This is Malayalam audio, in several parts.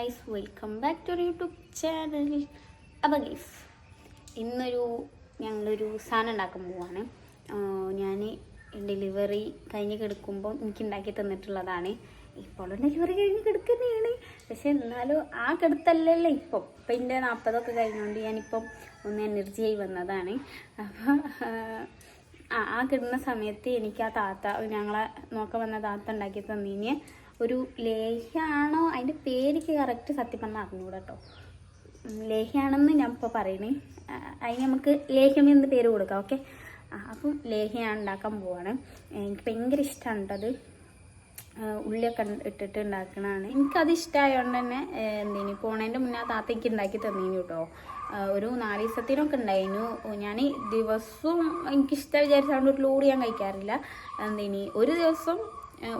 Guys welcome back to YouTube channel അപ്പോൾ ഗൈസ് ഇന്നൊരു ഞങ്ങളൊരു സാധനം ഉണ്ടാക്കാൻ പോവാണ്. ഞാൻ ഡെലിവറി കഴിഞ്ഞ് കിടക്കുമ്പോൾ എനിക്ക് ഉണ്ടാക്കി തന്നിട്ടുള്ളതാണ്. ഇപ്പോൾ ഡെലിവറി കഴിഞ്ഞ് കിടക്കുന്നതാണ്. പക്ഷേ എന്നാലും ആ കിടത്തല്ലല്ലോ ഇപ്പം. ഇപ്പം എന്റെ നാൽപ്പതൊക്കെ കഴിഞ്ഞുകൊണ്ട് ഞാനിപ്പം ഒന്ന് എനർജി ആയി വന്നതാണ്. അപ്പോൾ ആ ആ കിടുന്ന സമയത്ത് എനിക്ക് ആ താത്ത ഞങ്ങളെ നോക്കാൻ വന്ന താത്ത ഉണ്ടാക്കി തന്നീന്. ഒരു ലേഹ്യാണോ? അതിന്റെ പേരിക്ക് കറക്റ്റ് സത്യം പറഞ്ഞാൽ അറിഞ്ഞുകൂടാ കേട്ടോ ലേഹ്യാണെന്ന് ഞാൻ ഇപ്പോൾ പറയണേ. അതിന് നമുക്ക് ലേഹ്യം എന്ന് പേര് കൊടുക്കാം ഓക്കെ? അപ്പം ലേഹ്യാണ് ഉണ്ടാക്കാൻ പോവാണ്. എനിക്ക് ഭയങ്കര ഇഷ്ടമാണ് അത്. ഉള്ളിയൊക്കെ ഇട്ടിട്ട് ഉണ്ടാക്കണതാണ് എനിക്കത് ഇഷ്ടമായതുകൊണ്ട് തന്നെ എന്തിനു പോണേന്റെ മുന്നേ താത്തേക്ക് താത്ത ഉണ്ടാക്കി തന്നീനി കേട്ടോ ഒരു നാല് ദിവസത്തിനൊക്കെ ഉണ്ടായിരുന്നു ഞാൻ ദിവസവും എനിക്കിഷ്ടം വിചാരിച്ചുകൊണ്ട് ഒരു ലോഡ് ഞാൻ കഴിക്കാറില്ല. എന്തേനി ഒരു ദിവസം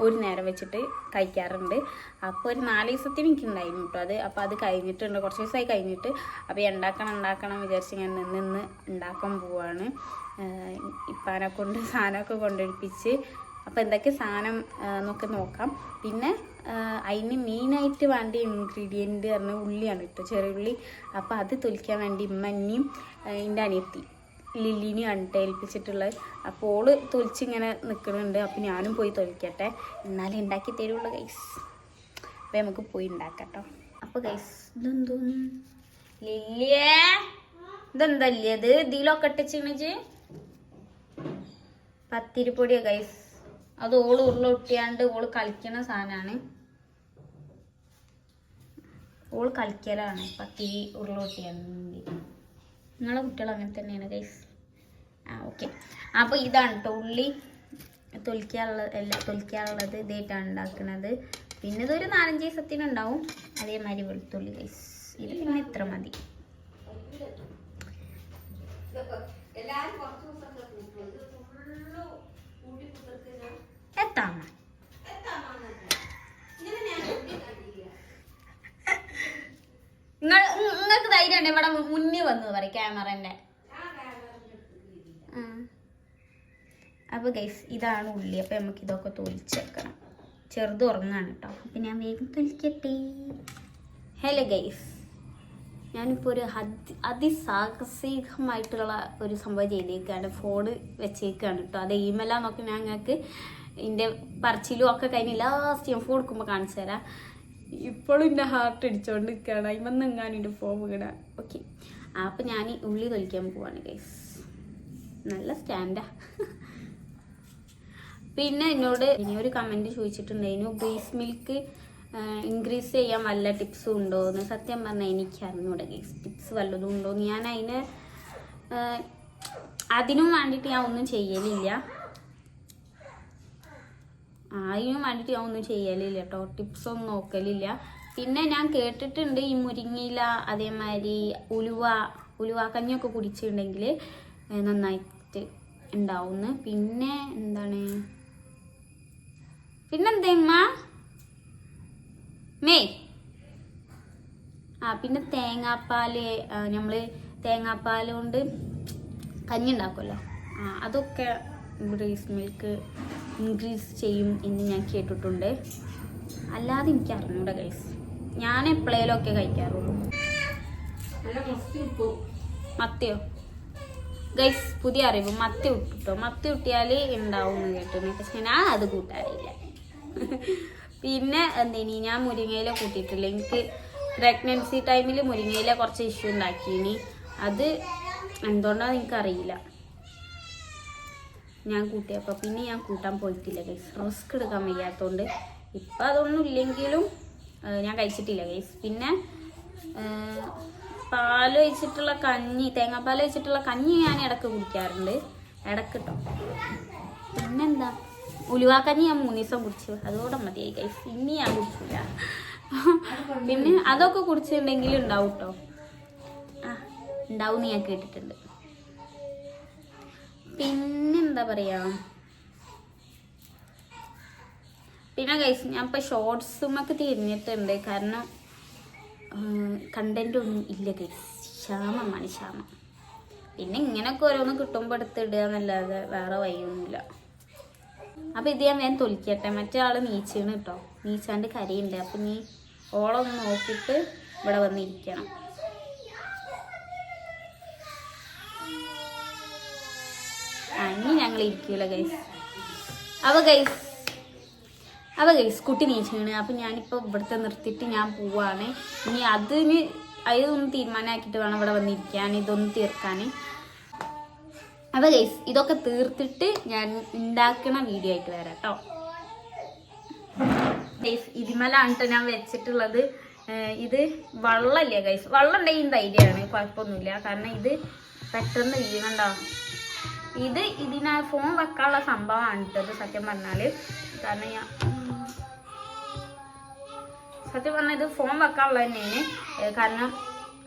ഒരു നേരം വെച്ചിട്ട് കഴിക്കാറുണ്ട്. അപ്പോൾ ഒരു നാല് ദിവസത്തിന് എനിക്ക് ഉണ്ടായിരുന്നു കേട്ടോ അത്. അപ്പോൾ അത് കഴിഞ്ഞിട്ടുണ്ട്. കുറച്ച് ദിവസമായി കഴിഞ്ഞിട്ട്. അപ്പോൾ ഉണ്ടാക്കണം ഉണ്ടാക്കണം വിചാരിച്ച് ഞാൻ നിന്ന് നിന്ന് ഉണ്ടാക്കാൻ പോവാണ്. ഇപ്പാനെ കൊണ്ട് സാധനമൊക്കെ കൊണ്ടൊഴിപ്പിച്ച്. അപ്പോൾ എന്തൊക്കെ സാധനം നമുക്ക് നോക്കാം. പിന്നെ അതിന് മെയിനായിട്ട് വേണ്ട ഇൻഗ്രീഡിയന്റ് പറഞ്ഞ ഉള്ളിയാണ് കേട്ടോ ചെറിയ ഉള്ളി അപ്പോൾ അത് തൊലിക്കാൻ വേണ്ടി ഇമ്മന്നെയും എന്റെ അനിയത്തി. കേട്ടോ ഏൽപ്പിച്ചിട്ടുള്ളത് അപ്പോൾ ഓൾ തൊലിച്ചിങ്ങനെ നിൽക്കുന്നുണ്ട് അപ്പോൾ ഞാനും പോയി തൊലിക്കട്ടെ. എന്നാലും ഉണ്ടാക്കി തരുള്ളൂ ഗൈസ് അപ്പോൾ നമുക്ക് പോയി ഉണ്ടാക്കട്ടോ അപ്പോൾ ഗൈസ് ഇതെന്തോന്ന് ലില്ലിയേ? ഇതെന്തല്ലേ ഇത് ഇതിലൊക്കെ ഇട്ടിച്ചിണിച്ച് പത്തിരിപ്പൊടിയാ ഗൈസ് അത് ഓൾ ഉരുളൊട്ടിയാണ്ട് ഓൾ കളിക്കണ സാധനമാണ് ഓൾ കളിക്കലാണ് പത്തിരി ഉരുളൊട്ടിയാണ്ട്. നിങ്ങളെ കുട്ടികൾ അങ്ങനെ തന്നെയാണ് ഗൈസ് ആ ഓക്കെ അപ്പോൾ ഇതാണ് കേട്ടോ ഉള്ളി. തൊലിക്കാനുള്ള അല്ല തൊലിക്കാനുള്ളത് ഇതായിട്ടാണ് ഉണ്ടാക്കുന്നത് പിന്നെ ഇതൊരു നാലഞ്ച് ദിവസത്തിന് ഉണ്ടാവും. അതേമാതിരി വെളുത്തുള്ളി ഗൈസ് ഇത് പിന്നെ ഇത്ര മതി. എത്താമ നിങ്ങൾ നിങ്ങൾക്ക് ധൈര്യം ഉണ്ട് ഇവിടെ മുന്നിൽ വന്നു പറയും ക്യാമറന്റെ. അപ്പൊ ഗൈസ് ഇതാണ് ഉള്ളി. അപ്പൊ നമുക്ക് ഇതൊക്കെ തൊലിച്ചേക്കണം ചെറുത് ഉറങ്ങാണ് കേട്ടോ. അപ്പൊ ഞാൻ വേഗം തൊലിക്കട്ടെ. ഹലോ ഗൈസ് ഞാനിപ്പോൾ ഒരു അതി അതിസാഹസികമായിട്ടുള്ള ഒരു സംഭവം ചെയ്തേക്കാണ്. ഫോണ് വെച്ചേക്കാണ് കേട്ടോ. അത് ഈമെല്ലാം നോക്കി ഞാൻ ഞങ്ങൾക്ക് എന്റെ പറച്ചിലും ഒക്കെ കഴിഞ്ഞ് ലാസ്റ്റ് ഞാൻ ഫോൺ എടുക്കുമ്പോൾ കാണിച്ചു തരാം. ഇപ്പോഴും എന്റെ ഹാർട്ട് അടിച്ചോണ്ട് നിൽക്കുകയാണ് അതിമെന്ന് എങ്ങാനും ഫോം ഇടാൻ. ഓക്കെ അപ്പം ഞാൻ ഉള്ളി തൊലിക്കാൻ പോവാണ് ഗൈസ് നല്ല സ്റ്റാൻഡാ പിന്നെ എന്നോട് ഇനി ഒരു കമന്റ് ചോദിച്ചിട്ടുണ്ടായിരുന്നു ഗ്രീസ് മിൽക്ക് ഇൻക്രീസ് ചെയ്യാൻ വല്ല ടിപ്സും ഉണ്ടോ എന്ന് സത്യം പറഞ്ഞാൽ എനിക്ക് അറിഞ്ഞൂടെ ഗൈസ് ടിപ്സ് വല്ലതും ഉണ്ടോ ഞാൻ അതിന് അതിനും വേണ്ടിയിട്ട് ഞാൻ ഒന്നും ചെയ്യലില്ല. അതിനും വേണ്ടിയിട്ട് ഞാൻ ഒന്നും ചെയ്യലില്ല കേട്ടോ. ടിപ്സ് ഒന്നും നോക്കലില്ല. പിന്നെ ഞാൻ കേട്ടിട്ടുണ്ട് ഈ മുരിങ്ങയില അതേമാതിരി ഉലുവ ഉലുവ കഞ്ഞിയൊക്കെ കുടിച്ചിട്ടുണ്ടെങ്കിൽ നന്നായിട്ട് ഉണ്ടാവുന്നു. പിന്നെ എന്താണ്? പിന്നെന്തേമ്മ മേ? ആ പിന്നെ തേങ്ങാപ്പാൽ നമ്മൾ തേങ്ങാപ്പാൽ കൊണ്ട് കഞ്ഞി ഉണ്ടാക്കുമല്ലോ ആ അതൊക്കെ ബ്രീസ് മിൽക്ക് ഇൻക്രീസ് ചെയ്യും എന്ന് ഞാൻ കേട്ടിട്ടുണ്ട്. അല്ലാതെ എനിക്ക് അറിഞ്ഞൂടെ ഗൈസ് ഞാൻ എപ്പോഴേലൊക്കെ കഴിക്കാറുള്ളൂ. മത്തിയോ? ഗൈസ് പുതിയ അറിവ്. മത്തി ഇട്ടിട്ടോ മത്തി ഇട്ടിയാൽ ഉണ്ടാവും എന്ന് പക്ഷെ ഞാൻ അത് കൂട്ടാറില്ല. പിന്നെ എന്തേനി? ഞാൻ മുരിങ്ങയില കൂട്ടിയിട്ടില്ല. എനിക്ക് പ്രഗ്നൻസി ടൈമിൽ മുരിങ്ങയില കുറച്ച് ഇഷ്യൂ ഉണ്ടാക്കിയിനി. അത് എന്തുകൊണ്ടാന്ന് എനിക്കറിയില്ല. ഞാൻ കൂട്ടിയപ്പോൾ പിന്നെ ഞാൻ കൂട്ടാൻ പോയിട്ടില്ല ഗൈസ് റിസ്ക് എടുക്കാൻ വയ്യാത്തതുകൊണ്ട് ഇപ്പം അതൊന്നും ഇല്ലെങ്കിലും ഞാൻ കഴിച്ചിട്ടില്ല ഗൈസ് പിന്നെ പാൽ ഒഴിച്ചിട്ടുള്ള കഞ്ഞി തേങ്ങാപ്പാൽ ഒഴിച്ചിട്ടുള്ള കഞ്ഞി ഞാൻ ഇടയ്ക്ക് കുടിക്കാറുണ്ട്. ഇടയ്ക്ക് കേട്ടോ പിന്നെന്താ ഉലുവാക്കഞ്ഞി ഞാൻ മൂന്ന് ദിവസം കുടിച്ചു. അതോടെ മതിയായി ഗൈസ് ഇനി ഞാൻ കുടിച്ചില്ല പിന്നെ അതൊക്കെ കുടിച്ചിട്ടുണ്ടെങ്കിൽ ഉണ്ടാവും കേട്ടോ ആ ഉണ്ടാവും ഞാൻ കേട്ടിട്ടുണ്ട്. പിന്നെന്താ പറയാ? പിന്നെ ഗൈസ് ഞാൻ ഇപ്പൊ ഷോർട്സുമൊക്കെ തിരിഞ്ഞിട്ടുണ്ട്. കാരണം കണ്ടന്റ് ഒന്നും ഇല്ല ഗൈസ് ക്ഷാമമാണ് ക്ഷാമം. പിന്നെ ഇങ്ങനെയൊക്കെ ഓരോന്ന് കിട്ടുമ്പോൾ എടുത്തിടുക എന്നല്ലാതെ വേറെ വഴിയൊന്നുമില്ല. അപ്പൊ ഇത് ഞാൻ വേഗം തൊലിക്കട്ടെ. മറ്റേ ആൾ നീച്ചാണ് കേട്ടോ നീച്ചാണ്ട് കരയുണ്ട്. അപ്പൊ നീ ഓളൊന്ന് നോക്കിയിട്ട് ഇവിടെ വന്നിരിക്കണം. ഇനി ഞങ്ങൾ ഇരിക്കൂല ഗൈസ് അവ ഗൈസ് അവ ഗൈസ് കുട്ടി നീച്ചാണ് അപ്പം ഞാനിപ്പോൾ ഇവിടുത്തെ നിർത്തിയിട്ട് ഞാൻ പോവാണ്. ഇനി അതിന് അതൊന്ന് തീരുമാനമാക്കിയിട്ട് വേണം ഇവിടെ വന്നിരിക്കാൻ ഇതൊന്ന് തീർക്കാൻ അവ ഗൈസ് ഇതൊക്കെ തീർത്തിട്ട് ഞാൻ ഉണ്ടാക്കണ വീഡിയോ ആയിട്ട് വരാം കേട്ടോ. ഗൈസ് ഇതിമലാണ് ട്ടോ ഞാൻ വെച്ചിട്ടുള്ളത്. ഇത് വള്ളമില്ല ഗൈസ് വള്ളം ഉണ്ടെങ്കിൽ ധൈര്യമാണ് കുഴപ്പമൊന്നുമില്ല. കാരണം ഇത് പെട്ടെന്ന് വീണണ്ടോ ഇത് ഇതിനാ ഫോൺ വെക്കാനുള്ള സംഭവമാണ് കേട്ടത് സത്യം പറഞ്ഞാൽ കാരണം ഞാൻ സത്യം പറഞ്ഞാൽ ഇത് ഫോൺ വെക്കാനുള്ള തന്നെയാണ്. കാരണം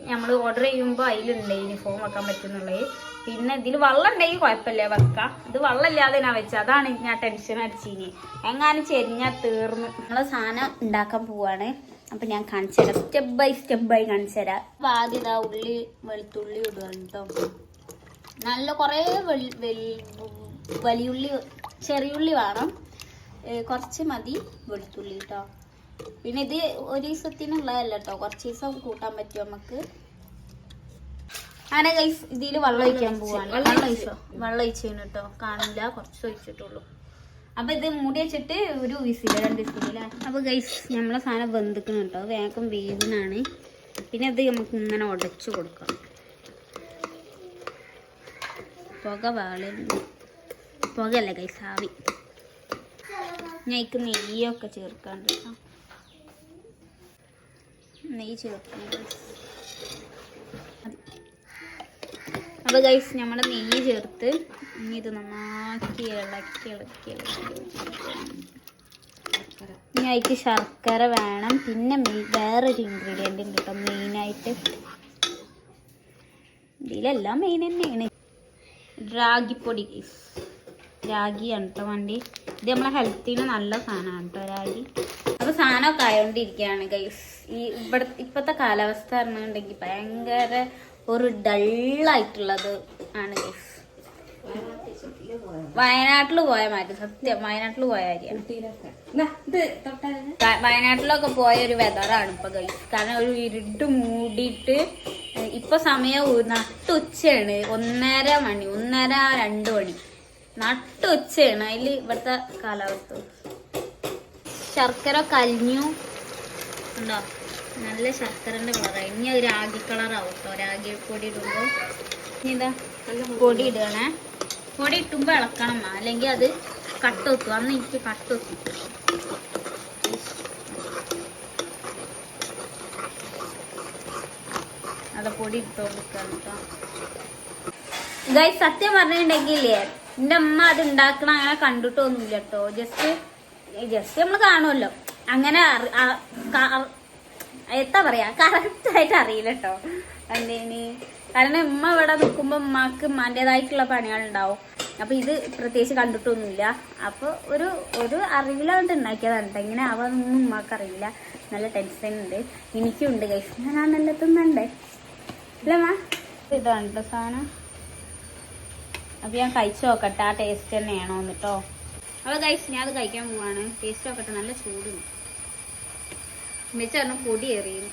നമ്മൾ ഓർഡർ ചെയ്യുമ്പോൾ അതിലുണ്ട് ഇനി ഫോൺ വെക്കാൻ പറ്റുന്നുള്ളത്. പിന്നെ ഇതിൽ വെള്ളം ഉണ്ടെങ്കിൽ കുഴപ്പമില്ല വെക്കാം. ഇത് വെള്ളമില്ലാതെ ഞാൻ വെച്ചത് അതാണ് ഞാൻ ടെൻഷൻ അടിച്ചിനി. എങ്ങാനും ചെരിഞ്ഞാൽ തീർന്നു. നമ്മളെ സാധനം ഉണ്ടാക്കാൻ പോവാണ്. അപ്പം ഞാൻ കാണിച്ചു തരാം. സ്റ്റെപ്പ് ബൈ സ്റ്റെപ്പ് ബൈ കാണിച്ചു തരാം. ആദ്യം ഇതാ ഉള്ളി വെളുത്തുള്ളി ഇടുക കേട്ടോ. നല്ല കുറേ വലിയുള്ളി ചെറിയുള്ളി വേണം. കുറച്ച് മതി വെളുത്തുള്ളി കേട്ടോ പിന്നെ ഇത് ഒരു ദിവസത്തിനുള്ളതല്ല കേട്ടോ കുറച്ച് ദിവസം കൂട്ടാൻ പറ്റും നമുക്ക്. അങ്ങനെ ഗൈസ് ഇതിൽ വെള്ളം ഒഴിക്കാൻ പോവാണ്. വെള്ളം ഒഴിച്ചോ. വെള്ളം ഒഴിച്ചു കേട്ടോ കാണില്ല കുറച്ച് ഒഴിച്ചിട്ടുള്ളൂ. അപ്പൊ ഇത് മൂടി വെച്ചിട്ട് ഒരു വിസിൽ രണ്ട് വിസില അപ്പൊ ഗൈസ് നമ്മളെ സാധനം വെന്തിക്കണം കേട്ടോ വേഗം വേവിനാണ്. പിന്നെ ഇത് നമുക്ക് ഇങ്ങനെ ഉടച്ചു കൊടുക്കാം പുക വാളുണ്ട് പുകയല്ല കൈ ആവി ഞാൻ നെയ്യൊക്കെ ചേർക്കാണ്ട് കേട്ടോ നെയ്യ് ചേർക്കണം അപ്പൊ ഗൈസ് നമ്മുടെ നെയ്യ് ചേർത്ത് ഇനി ഇത് നന്നാക്കി ഇളക്കി ഇളക്കി ഇളക്കി ഇനി അതിക്ക് ശർക്കര വേണം. പിന്നെ വേറൊരു ഇൻഗ്രീഡിയന്റ് ഉണ്ട് കേട്ടോ മെയിനായിട്ട് ഇതിലെല്ലാം മെയിൻ തന്നെയാണ്. രാഗിപ്പൊടി പൊടി രാഗിയാണ് കേട്ടോ വണ്ടി. ഇത് നമ്മളെ ഹെൽത്തിന് നല്ല സാധനമാണ് കേട്ടോ രാഗി അപ്പോൾ സാധനമൊക്കെ ആയോണ്ടിരിക്കുകയാണ് ഗൈസ് ഈ ഇവിടെ ഇപ്പോഴത്തെ കാലാവസ്ഥ പറഞ്ഞിട്ടുണ്ടെങ്കിൽ ഭയങ്കര ഒരു ഡള്ളായിട്ടുള്ളത് ആണ് ഗൈസ് വയനാട്ടിൽ പോയ മാറ്റി സത്യം വയനാട്ടിൽ പോയ കാര്യമാണ് വയനാട്ടിലൊക്കെ പോയ ഒരു വെതറാണ് ഇപ്പൊ ഗൈസ് കാരണം ഒരു ഇരുട്ട് മൂടിയിട്ട് ഇപ്പൊ സമയം നട്ടുച്ചയാണ്. ഒന്നര മണി ഒന്നര രണ്ട് മണി. നട്ടുച്ചയാണ്. അതിൽ ഇവിടുത്തെ കാലാവസ്ഥ. ശർക്കര കലിഞ്ഞു. ഉണ്ടോ? നല്ല ശർക്കരന്റെ കളറാണ് ഇനി ഒരു രാഗി കളറാവും കേട്ടോ രാഗി പൊടി ഇതാ പൊടി ഇടുകയാണേ പൊടി ഇട്ടുമ്പോൾ ഇളക്കണം. അല്ലെങ്കിൽ അത് കട്ടൊത്തും അന്ന് എനിക്ക് കട്ടൊത്തും അത് പൊടി കേട്ടോ ഗൈസ് സത്യം പറഞ്ഞിട്ടുണ്ടെങ്കിലേ എന്റെ അമ്മ അത് ഉണ്ടാക്കണ അങ്ങനെ കണ്ടിട്ടൊന്നുമില്ല കേട്ടോ ജസ്റ്റ് ജസ്റ്റ് നമ്മൾ കാണുമല്ലോ അങ്ങനെ എത്താ പറയാ കറക്റ്റ് ആയിട്ട് അറിയില്ല കേട്ടോ എന്തേനി കാരണം ഉമ്മ ഇവിടെ നിൽക്കുമ്പോൾ ഉമ്മാക്ക് ഉമ്മാന്റെതായിട്ടുള്ള പണികളുണ്ടാവും. അപ്പൊ ഇത് പ്രത്യേകിച്ച് കണ്ടിട്ടൊന്നുമില്ല. അപ്പൊ ഒരു ഒരു അറിവിലാണ്ട് ഉണ്ടാക്കിയതാണ് എങ്ങനെ ഇങ്ങനെ ആവാന്നൊന്നും അറിയില്ല. നല്ല ടെൻഷൻ ഉണ്ട് എനിക്കും ഉണ്ട് കൈസ് ഞാൻ ആ നല്ല തിന്നണ്ടേ അല്ലേ ഇതാണ് സാധനം? അപ്പൊ ഞാൻ കഴിച്ചു നോക്കട്ടെ ആ ടേസ്റ്റ് തന്നെയാണോ എന്നിട്ടോ അപ്പൊ കഴിച്ച് ഞാൻ അത് കഴിക്കാൻ പോവാണ്. ടേസ്റ്റ് നോക്കട്ടെ നല്ല ചൂടുണ്ട് വെച്ച് പറഞ്ഞ പൊടി എറിയും.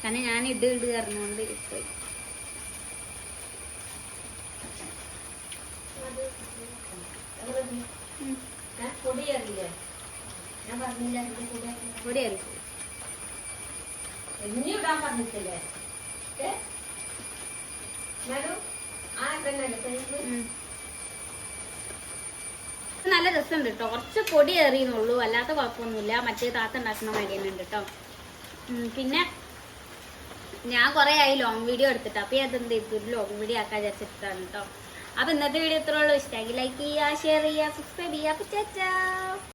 കാരണം ഞാൻ ഇട് ഇട് കറന്നുകൊണ്ട് പോയി പൊടി ഉം. നല്ല രസമുണ്ട് കേട്ടോ കുറച്ച് പൊടി എറിയുന്നുള്ളൂ അല്ലാത്ത കുഴപ്പമൊന്നുമില്ല. മറ്റേ താത്ത ഉണ്ടാക്കുന്ന മടി തന്നെ ഉണ്ട് കേട്ടോ പിന്നെ ഞാൻ കുറേ ആയി ലോങ് വീഡിയോ എടുത്തിട്ട്. അപ്പൊ അതെന്ത് ചെയ്തു? ലോങ് വീഡിയോ ആക്കാൻ വിചാരിച്ചിട്ടാണ് കേട്ടോ അപ്പൊ ഇന്നത്തെ വീഡിയോ ഇത്രയുള്ളൂ ഇഷ്ടമെങ്കിൽ ലൈക്ക് ചെയ്യുക ഷെയർ ചെയ്യുക സബ്സ്ക്രൈബ് ചെയ്യുക. അപ്പോൾ ചാ.